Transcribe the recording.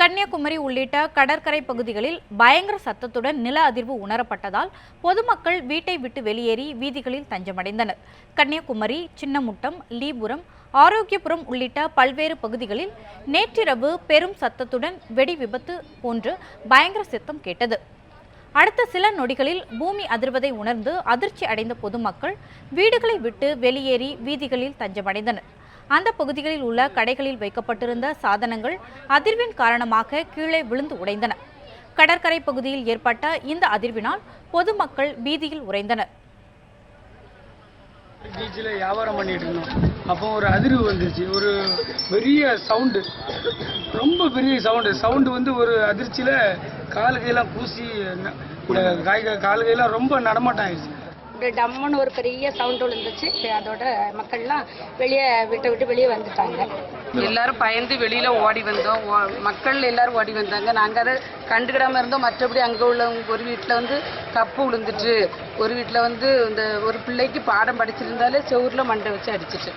கன்னியாகுமரி உள்ளிட்ட கடற்கரை பகுதிகளில் பயங்கர சத்தத்துடன் நில அதிர்வு உணரப்பட்டதால் பொதுமக்கள் வீட்டை விட்டு வெளியேறி வீதிகளில் தஞ்சமடைந்தனர். கன்னியாகுமரி சின்னமுட்டம் லீபுரம் ஆரோக்கியபுரம் உள்ளிட்ட பல்வேறு பகுதிகளில் நேற்றிரவு பெரும் சத்தத்துடன் வெடி விபத்து போன்று பயங்கர சத்தம் கேட்டது. அடுத்த சில நொடிகளில் பூமி அதிர்வதை உணர்ந்து அதிர்ச்சி அடைந்த பொதுமக்கள் வீடுகளை விட்டு வெளியேறி வீதிகளில் தஞ்சமடைந்தனர். அந்த பகுதிகளில் உள்ள கடைகளில் வைக்கப்பட்டிருந்த சாதனங்கள் அதிர்வின் காரணமாக கீழே விழுந்து உடைந்தன. கடற்கரை பகுதியில் ஏற்பட்ட இந்த அதிர்வினால் பொதுமக்கள் பீதியில் உறைந்தனர். பீச்சில் வியாபாரம் பண்ணிட்டு இருந்தோம். அப்போ ஒரு அதிர்வு வந்துருச்சு. ஒரு பெரிய சவுண்டு ரொம்ப பெரிய சவுண்டு சவுண்டு வந்து ஒரு அதிர்ச்சியில் காலுகையெல்லாம் பூசி ந- இந்த காய்க காலுகையெல்லாம் ரொம்ப நடமாட்டம் ஆயிடுச்சு. அப்படியே டம்முன்னு ஒரு பெரிய சவுண்ட் விழுந்துச்சு அதோட மக்கள்லாம் வெளியே விட்டு விட்டு வெளியே வந்துட்டாங்க. எல்லாரும் பயந்து வெளியில ஓடி வந்தோம். ஓ- மக்கள் எல்லாரும் ஓடி வந்தாங்க. நாங்கள் அதை கண்டுக்கிடாம இருந்தோம். மற்றபடி அங்க உள்ளவங்க ஒரு வீட்டில் வந்து கப்பு விழுந்துட்டு ஒரு வீட்டில் வந்து இந்த ஒரு பிள்ளைக்கு பாடம் படிச்சிருந்தாலே செவரில் மண்டை வச்சு அடிச்சிட்டு.